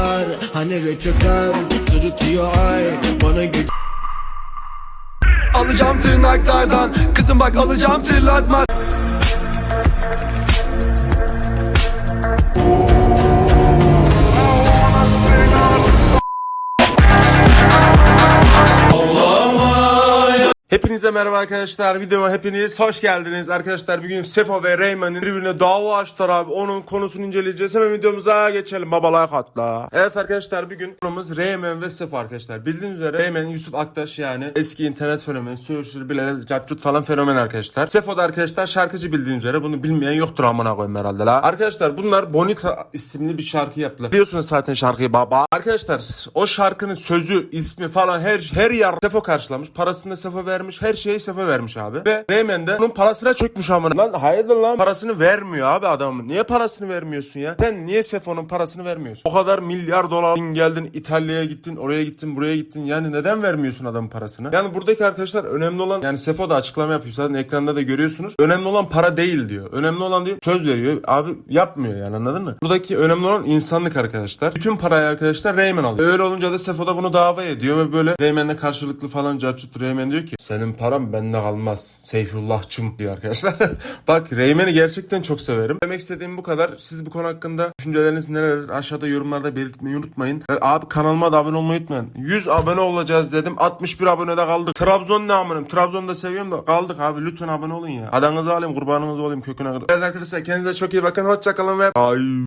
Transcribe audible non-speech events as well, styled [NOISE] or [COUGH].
çıkar Hani re çıkar Sırıtıyor ay Bana güç Alacağım tırnaklardan. Kızım bak alacağım tırlatmaz Hepinize merhaba arkadaşlar. Videoma hepiniz hoş geldiniz. Arkadaşlar bugün Sefo ve Rayman'ın birbirine dava açtılar abi. Onun konusunu inceleyeceğiz. Hemen videomuza geçelim. Baba like atla. Evet arkadaşlar bugün konumuz Rayman ve Sefo arkadaşlar. Bildiğiniz üzere Rayman Yusuf Aktaş yani eski internet fenomeni, Sürüşür, Bilal, Catcut falan fenomen arkadaşlar. Sefo da arkadaşlar şarkıcı bildiğiniz üzere. Bunu bilmeyen yoktur amına koyayım herhalde la. Arkadaşlar bunlar Bonita isimli bir şarkı yaptılar. Biliyorsunuz zaten şarkıyı baba. Arkadaşlar o şarkının sözü, ismi falan her her yer Sefo karşılamış. Parasını da Sefo vermiş. Her şeyi Sefo vermiş abi. Ve Rayman de onun parasına çökmüş amına. Lan hayırdır lan parasını vermiyor abi adamın. Niye parasını vermiyorsun ya? Sen niye Sefo'nun parasını vermiyorsun? O kadar milyar dolar geldin İtalya'ya gittin, oraya gittin, buraya gittin. Yani neden vermiyorsun adamın parasını? Yani buradaki arkadaşlar önemli olan yani Sefo da açıklama yapıyor. Zaten ekranda da görüyorsunuz. Önemli olan para değil diyor. Önemli olan diyor söz veriyor. Abi yapmıyor yani anladın mı? Buradaki önemli olan insanlık arkadaşlar. Bütün parayı arkadaşlar Rayman alıyor. Öyle olunca da Sefo da bunu dava ediyor ve böyle Rayman'le karşılıklı falan carçut Rayman diyor ki senin param bende kalmaz. Seyfullahçım diyor arkadaşlar. [LAUGHS] Bak Rayman'i gerçekten çok severim. Demek istediğim bu kadar. Siz bu konu hakkında düşünceleriniz neler? Aşağıda yorumlarda belirtmeyi unutmayın. Ve abi kanalıma da abone olmayı unutmayın. 100 abone olacağız dedim. 61 abonede kaldık. Trabzon ne amınım? Trabzon'u da seviyorum da kaldık abi. Lütfen abone olun ya. Adınızı alayım, kurbanınız olayım köküne kadar. Evet arkadaşlar kendinize çok iyi bakın. Hoşçakalın ve... Ay.